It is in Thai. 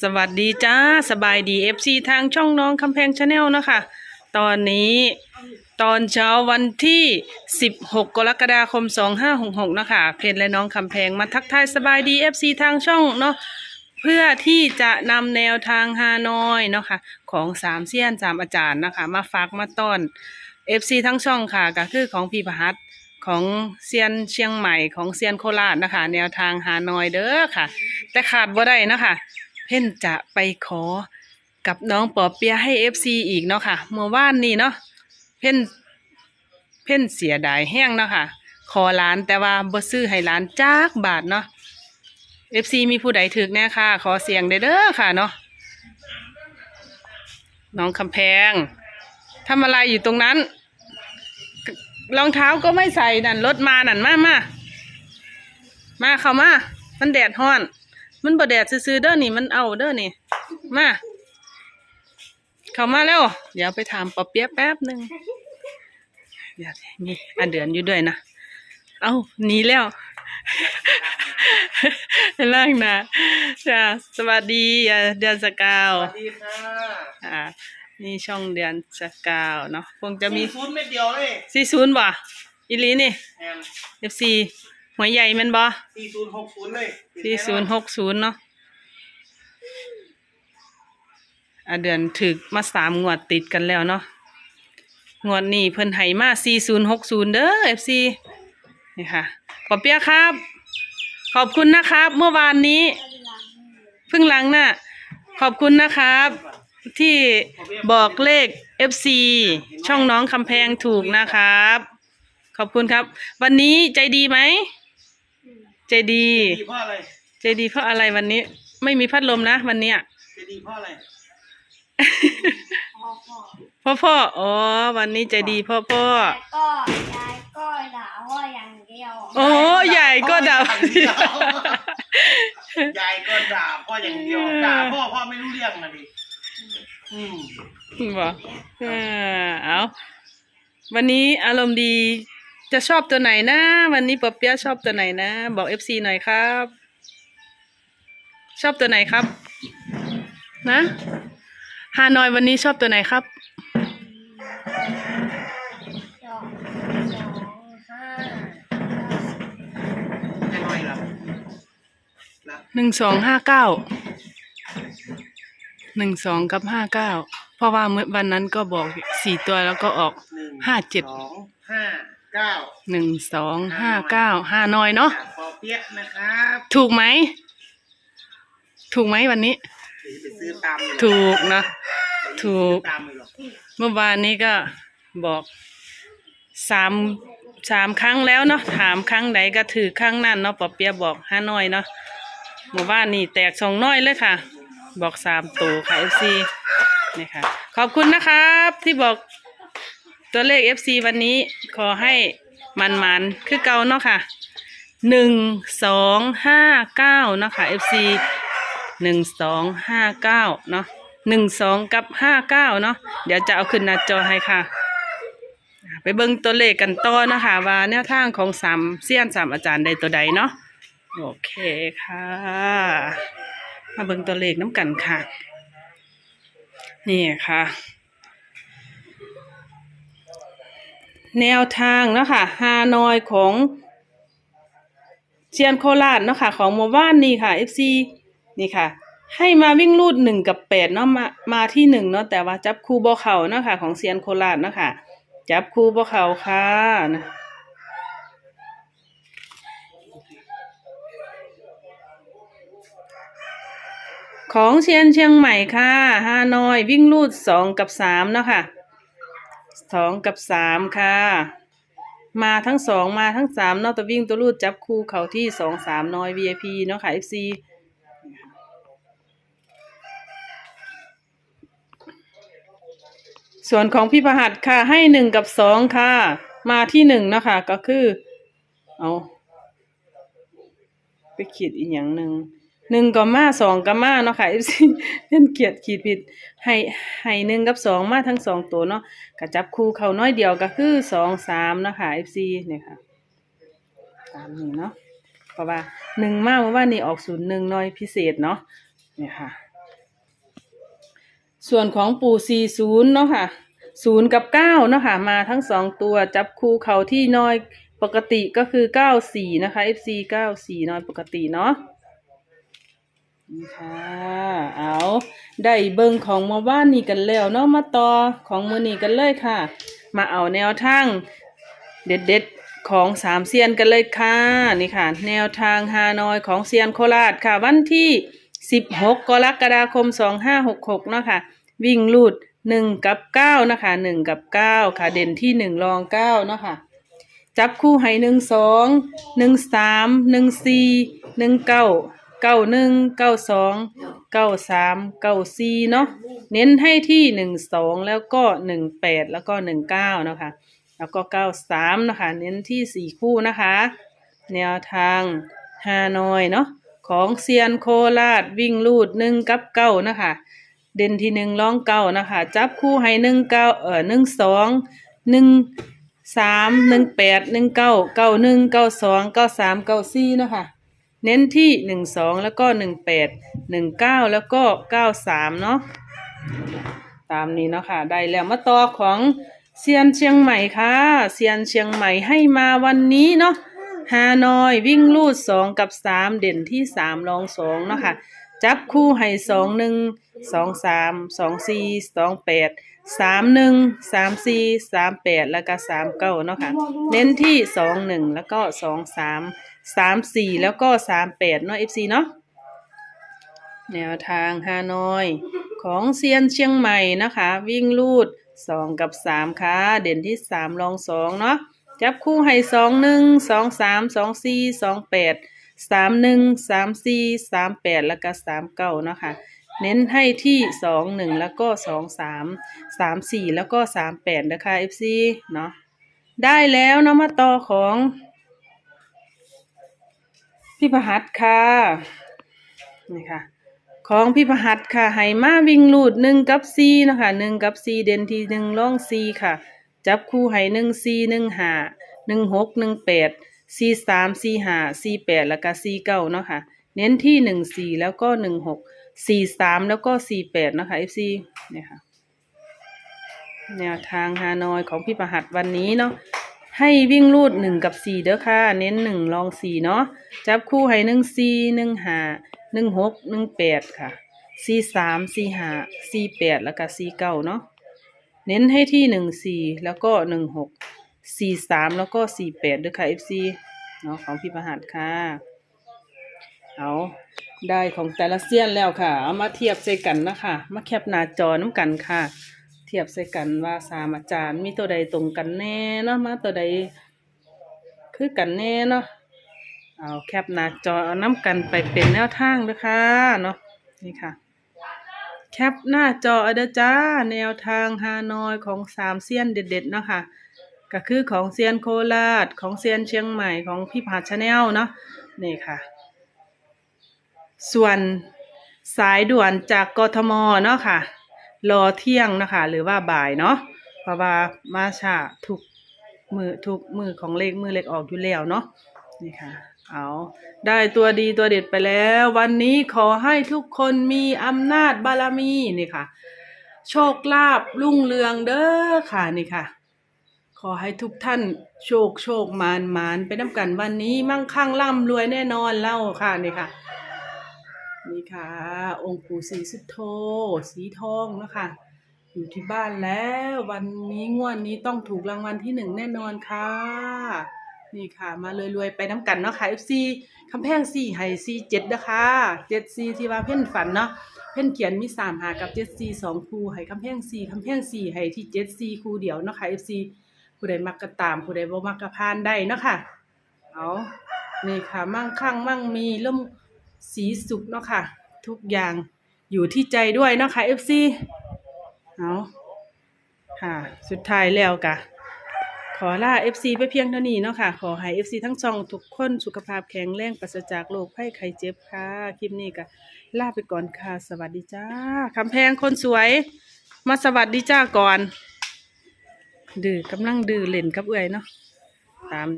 สวัสดีจ้าสบายดีเอฟซีทางช่องน้องคำแพงชาแนลนะคะ ตอนนี้ตอนเช้าวันที่ 16 กรกฎาคม 2566 นะคะ เพจและน้องคำแพงมาทักทายสบายดีเอฟซีทางช่องเนาะเพื่อที่จะนำแนวทางฮานอยเนาะค่ะของสามเซียนสามอาจารย์นะคะ มาฝากมาต้อนเอฟซีทั้งช่องค่ะก็คือของพี่ประหัตของเซียนเชียงใหม่ของเซียนโคราชนะคะ แนวทางฮานอยเด้อค่ะ แต่ขาดบ่ได้นะคะ เพ่นจะไปขอกับน้องปอเปียะให้เอฟซีอีกเนาะค่ะ เมื่อวานนี้เนาะเพ่นเพ่นเสียดายแห้งเนาะค่ะ ขอร้านแต่ว่าบ่ซื้อให้ร้านจักบาทเนาะเอฟซีมีผู้ใดถึกแน่ค่ะ ขอเสียงเด้อเด้อค่ะเนาะน้องคำแพงทำอะไรอยู่ตรงนั้น รองเท้าก็ไม่ใส่นั่นรถมานั่นมามามาเข้ามา มันแดดฮ้อน มันบ่แดดซื้อๆเด้อนี่มันเอาเด้อนี่ มา เข้ามาแล้ว เดี๋ยวไปถามปอเปี๊ยะแป๊บหนึ่งเดี๋ยวนี่อันเดือนอยู่ด้วยนะ เอ้าหนีแล้วล่างนะจ้าสวัสดีอะเดือนสกาวสวัสดีค่ะอ่านี่ช่องเดือนสกาวเนาะคงจะมีศูนย์เม็ดเดียวเลยสี่ศูนย์บ่อีหลีนี่แอนเอฟซี หัวใหญ่แมันบ่สี่ศูนย์หกศูนย์เลยสี่ศูนย์หกศูนย์เนาะอะเดือนถึกมาสามงวดติดกันแล้วเนาะงวดนี้เพิ่นให้มาสี่ศูนย์หกศูนย์เด้อเอฟซีนี่ค่ะขอเปียะครับ ขอบคุณนะครับ เมื่อวานนี้เพิ่งล้างหน้าขอบคุณนะครับ ที่บอกเลข FC ช่องน้องคำแพงถูกนะครับ ขอบคุณครับ วันนี้ใจดีไหมใจดีจะดีเพราะอะไรใจดีเพราะอะไรวันนี้ ไม่มีพัดลมนะวันเนี้ยจะดีเพราะอะไรพ่อพ่ออ๋อ วันนี้ใจดีพ่อพ่อก็ยายก็ด่าพ่ออย่างเดียวโอ้ใหญ่ก็ดับยายก็ด่าพ่ออย่างเดียวด่าพ่อพ่อไม่รู้เรื่องนะดิอืมบอกเออเอาวันนี้อารมณ์ดี จะชอบตัวไหนนะ วันนี้ปอเปียะชอบตัวไหนนะ บอกเอฟซีหน่อยครับ ชอบตัวไหนครับ นะฮานอยวันนี้ชอบตัวไหนครับ สองสองห้าจะน้อยเหรอนะหนึ่งสองห้าเก้า หนึ่งสองกับห้าเก้า เพราะว่าเมื่อวันนั้นก็บอกสี่ตัวแล้วก็ออก หนึ่งห้าเจ็ด สองห้า เก้าหนึ่งสองห้าเก้าห้าน้อยเนาะปอเปี๊ยะนะครับถูกไหม ถูกไหมวันนี้เดี๋ยวจะไปซื้อตามเลยถูกนะ ถูก ตามเลยเหรอเมื่อวานนี้ก็บอกสามสามครั้งแล้วเนาะถามครั้งไหนก็ถือครั้งนั้นเนาะปอเปียะบอกห้าน้อยเนาะเมื่อวานนี่แตกสองน้อยเลยค่ะ บอกสามตัวค่ะเอฟซีนี่ค่ะ ขอบคุณนะครับที่บอก ตัวเลขเอฟซีวันนี้ขอให้มันมันๆคือเก่าเนาะค่ะหนึ่งสองห้าเก้าเนาะค่ะเอฟซีหนึ่งสองห้าเก้าเนาะหนึ่งสองกับห้าเก้าเนาะเดี๋ยวจะเอาขึ้นหน้าจอให้ค่ะ ไปเบิ่งตัวเลขกันต่อนะคะว่าแนวทางของสามเซียนสามอาจารย์ใดตัวใดเนาะโอเคค่ะ มาเบิ่งตัวเลขน้ำกันค่ะ นี่ค่ะ แนวทางเนาะค่ะฮานอยของเซียนโคราชเนาะค่ะของหมู่บ้านนี่ค่ะ FC นี่ค่ะ ให้มาวิ่งรูดหนึ่งกับแปดเนาะมามาที่หนึ่งเนาะแต่ว่าจับคู่บ่เข่าเนาะค่ะของเซียนโคราชเนาะค่ะจับคู่บ่เข่าค่ะนะของเชียนเชียงใหม่ค่ะฮานอยวิ่งรูดสองกับสามเนาะค่ะ สองกับสามค่ะ มาทั้งสองมาทั้งสามนาะตัววิ่งตัวรูดจับคู่เขาที่สองสามน้อย VIP เนาะค่ะ FC ส่วนของพี่ประหัดค่ะให้หนึ่งกับสองค่ะ มาที่หนึ่งเนาะคะก็คือ เอา ไปขีดอีกอย่างหนึ่ง หนึ่งกับมาสองกับมาเนาะค่ะ FC เล่นเกียดขีดผิดให้ให้หนึ่งกับสองมาทั้งสองตัวเนาะก็จับคู่เขาน้อยเดียวก็คือสองสามเนาะค่ะ FC เนี่ยค่ะสามนึ่เนาะเพราะว่าหนึ่งมาเมื่อวานนี้ออกศูนย์หนึ่งน้อยพิเศษเนาะเนี่ยค่ะ ส่วนของปู่40เนาะค่ะ0กับ9เนาะค่ะมาทั้งสองตัวจับคู่เขาที่น้อยปกติก็คือ94นะคะ FC 94น้อยปกติเนาะ นี่ค่ะ เอาได้เบิ่งของมาบ้านนี่กันแล้วเนาะมาต่อของมือนี่กันเลยค่ะ มาเอาแนวทางเด็ดๆของสามเซียนกันเลยค่ะนี่ค่ะ แนวทางฮานอยของเซียนโคราชค่ะ วันที่ 16 กรกฎาคม 2566 เนาะค่ะ วิ่งลูด 1 กับ 9 นะคะ 1 กับ 9 ค่ะ เด่นที่ 1 รอง 9 เนาะค่ะจับคู่ให้1 2 1 3 1 4 1 9 9 1 9 2 9 3 9 4เก้า เก้าหนึ่งเก้าสองเก้าสามเก้าสี่เนาะเน้นให้ที่หนึ่งสองแล้วก็หนึ่งแปดแล้วก็หนึ่งเก้านะคะแล้วก็เก้าสามนะคะ เน้นที่สี่คู่นะคะ แนวทางฮานอยเนาะของเซียนโคราชวิ่งลูดหนึ่งกับเก้านะคะ เด่นที่หนึ่งร้องเก้านะคะ จับคู่ให้หนึ่งเก้าเอ่อหนึ่งสองหนึ่งสามหนึ่งแปดหนึ่งเก้าเก้าหนึ่งเก้าสองเก้าสามเก้าสี่นะคะ เน้นที่1 2แล้วก็1 8 1 9แปดหนึ่งเก้าแล้วก็9 3เนาะตามนี้เนาะค่ะได้แล้วมาต่อของเซียนเชียงใหม่ค่ะเซียนเชียงใหม่ให้มาวันนี้เนาะฮานอยวิ่งลูดสองกับสามเด่นที่สามรองสองเนาะค่ะจับคู่ให้สองหนึ่งสองสามสองสี่สองแปดสามหนึ่งสามสี่สามแปดแล้วก็สามเก้าเนาะค่ะเน้นที่สองหนึ่งแล้วก็สองสาม สามสี่แล้วก็สามแปดเนาะเอฟซีเนาะแนวทางฮานอย ของเซียนเชียงใหม่นะคะ วิ่งลูดสองกับสามค่ะเด่นที่สามรองสองเนาะจับคู่ให้สองหนึ่งสองสามสองสี่สองแปดสามหนึ่งสามสี่สามแปดแล้วก็สามเก้าเนาะค่ะเน้นให้ที่สองหนึ่งแล้วก็สองสามสามสี่แล้วก็สามแปดนะคะ FC เนาะได้แล้วเนาะมาต่อของ พี่ประหัตค่ะนี่ค่ะ ของพี่ประหัตค่ะไหมาวิ่งลูดหนึ่งกับซีนะคะหนึ่งกับซีเด่นทีหนึ่งล่องซีค่ะ จับคู่ให้หนึ่งซีหนึ่งหาหนึ่งหกหนึ่งแปดซีสามซีหาซีแปดแล้วก็ซีเก้าเนาะค่ะ เน้นที่หนึ่งสี่แล้วก็หนึ่งหกสี่สามแล้วก็สี่แปดนะคะ FC เนี่ยค่ะ แนวทางฮานอยของพี่ประหัตวันนี้เนาะ ให้วิ่งลูดหนึ่งกับสี่เด้อค่ะ เน้นหนึ่งลองสี่เนาะ จับคู่ให้หนึ่งสี่หนึ่งห้าหนึ่งหกหนึ่งแปดค่ะสี่สามสี่ห้าสี่แปดแล้วก็สี่เก้าเนาะ เน้นให้ที่หนึ่งสี่แล้วก็หนึ่งหกสี่สามแล้วก็สี่แปดด้วยค่ะ FC เนาะของพี่ประหัตค่ะ เอาได้ของแต่ละเซียนแล้วค่ะ เอามาเทียบใส่กันนะคะ มาแคปหน้าจอน้ำกันค่ะ ทียบใส่กันว่าสามอาจารย์มีตัวใดตรงกันแน่เนาะมาตัวใดคือกันแน่เนาะเอาแคปหน้าจอเอาน้ำกันไปเป็นแนวทางด้วยค่ะเนาะนี่ค่ะ แคปหน้าจออาเด้อจ้า แนวทางฮานอยของสามเซียนเด็ดๆเนาะค่ะก็คือของเซียนโคราชของเซียนเชียงใหม่ของพี่ผาชาแนลเนาะนี่ค่ะ ส่วนสายด่วนจากกทมเนาะค่ะ รอเที่ยงนะคะ หรือว่าบ่ายเนาะเพราะว่ามาชาทุกมือทุกมือของเลขมือเลขออกอยู่แล้วเนาะนี่ค่ะเอาได้ตัวดีตัวเด็ดไปแล้ว วันนี้ขอให้ทุกคนมีอำนาจบารมีนี่ค่ะ โชคลาภรุ่งเรืองเด้อค่ะนี่ค่ะ ขอให้ทุกท่านโชคโชคมานมานไปน้ำกันวันนี้มั่งคั่งร่ำรวยแน่นอนเล่าค่ะนี่ค่ะ นี่ค่ะ องค์ปู่ศรีสุโธสีทองนะคะอยู่ที่บ้านแล้ววันนี้งวดนี้ต้องถูกรางวัลที่หนึ่งแน่นอนค่ะ นี่ค่ะ มาเลยรวยๆไปน้ำกันเนาะค่ะ FC คำแพงสี่ไฮซีเจ็ดนะคะเจ็ดซีที่ว่าเพ่นฝันเนาะเพ่นเขียนมีสามหากับเจ็ดซีสองคูไห้คำแพงสี่คำแพงสี่ไห้ที่เจ็ดซีคูเดียวเนาะค่ะ FC ผู้ใดมักก็ตามผู้ใดบ่มักก็พานได้เนาะค่ะเอานี่ค่ะมั่งคั่งมั่งมีร่ม สีสุขเนาะค่ะ ทุกอย่างอยู่ที่ใจด้วยเนาะค่ะ FC เอาค่ะสุดท้ายแล้วกะขอลา FC ไปเพียงเท่านี้เนาะค่ะ ขอให้ FC ทั้งสองทุกคนสุขภาพแข็งแรงปราศจากโรคภัยไข้เจ็บค่ะ คลิปนี้ก็ลาไปก่อนค่ะ สวัสดีจ้าคำแพงคนสวย มาสวัสดีจ้าก่อน ดื้อกำลังดื้อเล่นกับเอื่อยเนาะตาม